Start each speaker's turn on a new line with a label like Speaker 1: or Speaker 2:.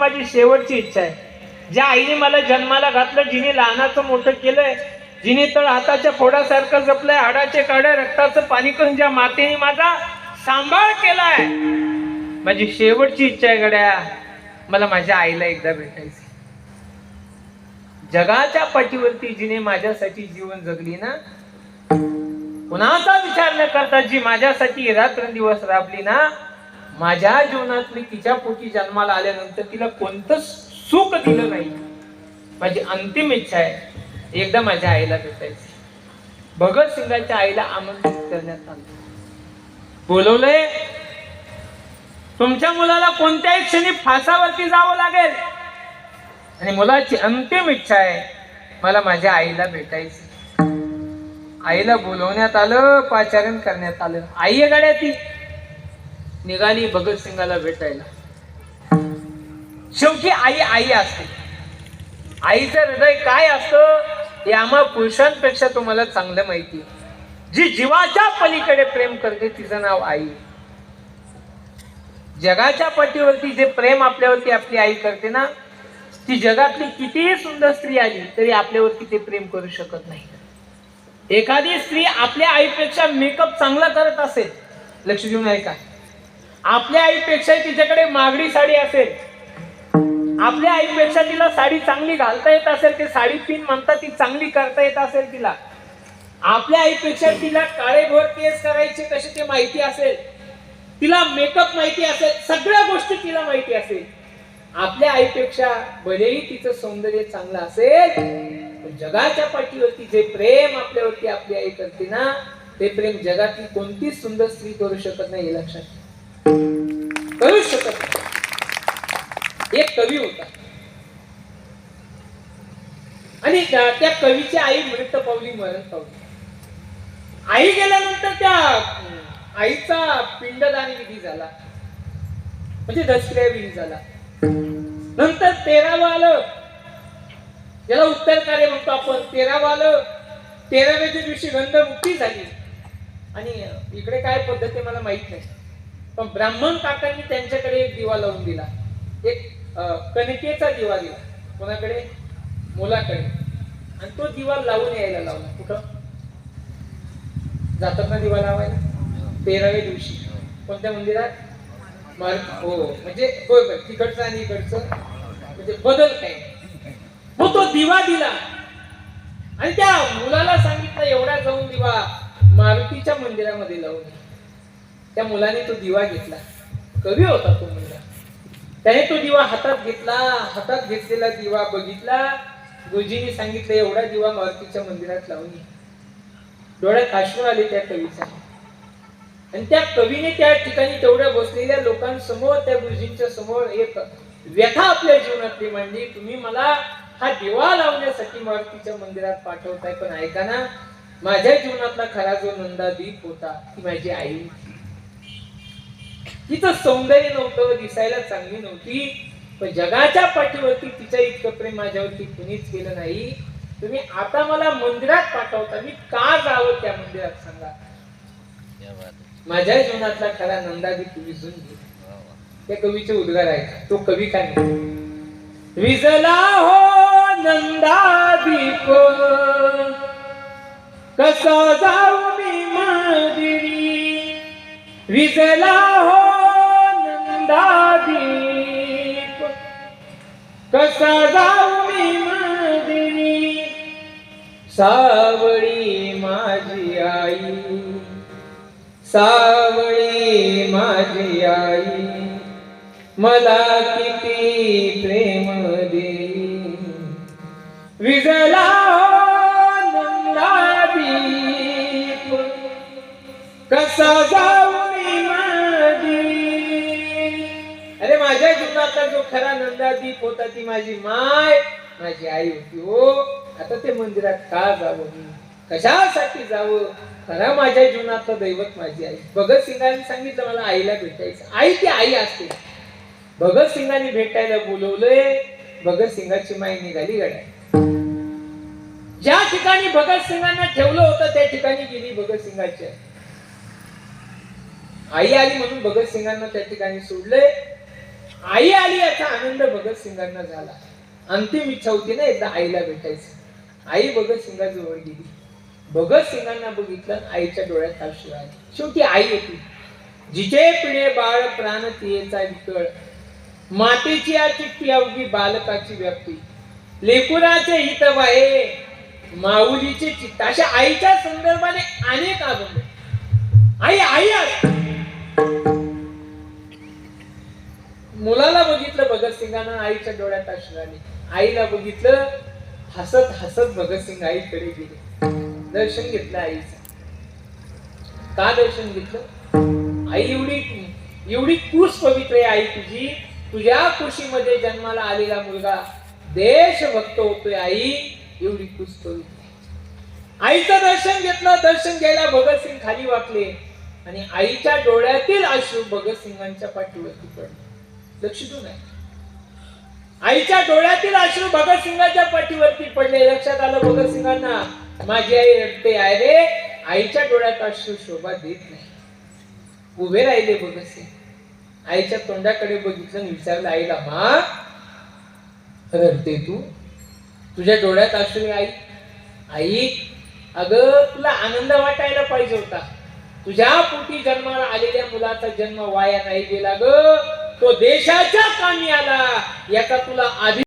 Speaker 1: माझी शेवटची इच्छा आहे. ज्या आईने मला जन्माला घातलं जिने लहानाचं मोठं केलंय जिने तर हाताच्या फोडासारखं जपलंय हाडाचे काढे रक्ताचं पाणी करून ज्या मातेने माझा सांभाळ केलाय. माझी शेवटची इच्छा आहे गड्या. मला माझ्या आईला एकदा भेटायचं जगाच्या पाठीवरती जिने माझ्यासाठी जीवन जगली ना कुणाचा विचार न करता जी माझ्यासाठी रात्रंदिवस राबली ना माझ्या जीवनातली तिच्या पोटी जन्माला आल्यानंतर तिला कोणतं सुख दिलं नाही. माझी अंतिम इच्छा आहे एकदा माझ्या आईला भेटायची. भगतसिंगाच्या आईला आमंत्रित करण्यात आलं. बोलवलंय तुमच्या मुलाला कोणत्याही क्षणी फासावरती जावं लागेल. आणि मुलाची अंतिम इच्छा आहे मला माझ्या आईला भेटायची. आईला बोलवण्यात आलं पाचारण करण्यात आलं. आई आहे गाड्या ती निघाली भगतसिंगाला भेटायला. शेवटी आई आई असते. आईचं हृदय काय असतं हे आम्हा पुरुषांपेक्षा तुम्हाला चांगलं माहिती आहे. जी जीवाच्या पलीकडे प्रेम करते तिचं नाव आई. जगाच्या पाठीवरती जे प्रेम आपल्यावरती आपली आई करते ना ती जगातली कितीही सुंदर स्त्री आली तरी आपल्यावरती ते प्रेम करू शकत नाही. एखादी स्त्री आपल्या आईपेक्षा मेकअप चांगला करत असेल लक्ष देऊन ऐका. आपल्या आईपेक्षा तिच्याकडे मागडी साडी असेल. आपल्या आईपेक्षा तिला साडी चांगली घालता येत असेल ते साडी पिन म्हणतात ती चांगली करता येत असेल तिला. आपल्या आईपेक्षा तिला काळे भोर केस करायचे कसे ते माहिती असेल. तिला मेकअप माहिती असेल सगळ्या गोष्टी तिला माहिती असेल. आपल्या आईपेक्षा भलेही तिचं सौंदर्य चांगलं असेल पण जगाच्या पाठीवरती जे प्रेम आपल्यावरती आपली आई करते ना ते प्रेम जगातली कोणतीच सुंदर स्त्री करू शकत नाही हे लक्षात एक कवी होता. आणि त्या कवीची आई मृत पावली मरण पावली. आई गेल्यानंतर त्या आईचा पिंडदान विधी झाला. म्हणजे दसऱ्या विधी झाला. नंतर तेरावं आलं. ज्याला उत्तर कार्य म्हणतो आपण. तेरावं आलं. तेराव्याच्या दिवशी गंधमुक्ती झाली. आणि इकडे काय पद्धत आहे मला माहीत नाही. पण ब्राह्मण काकांनी त्यांच्याकडे एक दिवा लावून दिला. एक कणकेचा दिवा दिला. कोणाकडे? मुलाकडे. आणि तो दिवा लावून यायला लावला. कुठं? जातात ना दिवा लावायला? तेराव्या दिवशी. कोणत्या मंदिरात? मार हो म्हणजे होय होय. तिकडचं आणि इकडचं. म्हणजे बदल काय? मग तो दिवा दिला. आणि त्या मुलाला सांगितलं एवढा जाऊन दिवा मारुतीच्या मंदिरामध्ये लावून त्या मुलाने तो दिवा घेतला. कवी होता तो मुलगा. त्याने तो दिवा हातात घेतला हातात घेतलेला दिवा बघितला. गुरुजींनी सांगितलं एवढा दिवा मारुतीच्या मंदिरात लावून डोळ्यात आश्रू आले त्या कवीचा. आणि त्या कवीने त्या ठिकाणी तेवढ्या बसलेल्या लोकांसमोर त्या गुरुजींच्या समोर एक व्यथा आपल्या जीवनातली मांडली तुम्ही मला हा दिवा लावण्यासाठी मारुतीच्या मंदिरात पाठवताय पण ऐका ना माझ्या जीवनातला खरा जो नंदादीप होता ती माझी आई होती. तिचं सौंदर्य नव्हतं दिसायला चांगली नव्हती. पण जगाच्या पाठीवरती तिच्या इतकं प्रेम माझ्यावरती कुणीच केलं नाही. तुम्ही आता मला मंदिरात पाठवता मी का जावं त्या मंदिरात सांगा? माझ्या जीवनातला खरा नंदादीप विजून घे. त्या कवीचे उद्गार आहे तो कवी काय? विजला हो नंदादीप. कसा जाऊ मी मंदिरी? विजला हो सावळी माझी आई सावळी माझी आई मला किती प्रेम दे विजला हो कसा जाऊ मी अरे माझ्या जीवनातला जो खरा नंदादीप होता ती माझी माय. माझी आई होती हो आता ते मंदिरात का जावं मी? कशासाठी जावं? खरा माझ्या जीवनातलं दैवत माझी आई. भगतसिंगांनी सांगितलं मला आईला भेटायचं. आई ती आई असते. भगतसिंगांनी भेटायला बोलवलंय भगतसिंगाची माई निघाली गड्या. ज्या ठिकाणी भगतसिंगांना ठेवलं होतं त्या ठिकाणी गेली भगतसिंगाची आई. आई आली म्हणून भगतसिंगांना त्या ठिकाणी सोडले आई आली याचा आनंद भगतसिंगांना झाला. अंतिम इच्छा होती ना एकदा आईला भेटायचं. आई भगत सिंगाजवळ गेली. भगतसिंगांना बघितलं आईच्या डोळ्यात अश्रू आले. शेवटी आई होती जिचे पिढे बाळ प्राण तियेचा विकळ. मातेची या चिठ्ठी अवघी बालकाची व्याप्ती. लेकुराचे हित वाहे. माऊलीचे चित्त. अशा आईच्या संदर्भाने अनेक अभंग आई आई मुलाला बघितलं भगतसिंगानं आईच्या डोळ्यात अश्रू आले. आईला बघितलं हसत हसत भगतसिंग आईकडे गेले. दर्शन घेतलं आईचं. का दर्शन घेतलं? आई एवढी एवढी कुश पवित्र आहे आई तुझी. तुझ्या कुशीमध्ये जन्माला आलेला मुलगा देशभक्त होतोय आई. एवढी कुश पवित्र आईचं दर्शन घेतलं दर्शन घ्यायला भगतसिंग खाली वाकले. आणि आईच्या डोळ्यातील अश्रू भगतसिंगांच्या पाठीवरती पडले. लक्ष देऊ नये. आईच्या डोळ्यातील अश्रू भगतसिंगाच्या पाठीवरती पडले. लक्षात आलं भगतसिंगांना माझी आई रडते. आहे रे आईच्या डोळ्यात अश्रू शोभा देत नाही. उभे राहिले भगतसिंग आईच्या तोंडाकडे बघितलं विचारलं आईला मा रडते तू? तुझ्या डोळ्यात अश्रू आई आई अगं तुला आनंद वाटायला पाहिजे होता. तुझ्या पोटी जन्माला आलेल्या मुलाचा जन्म वाया नाही गेला ग. तो देशाच्या कामी आला याचा तुला आधी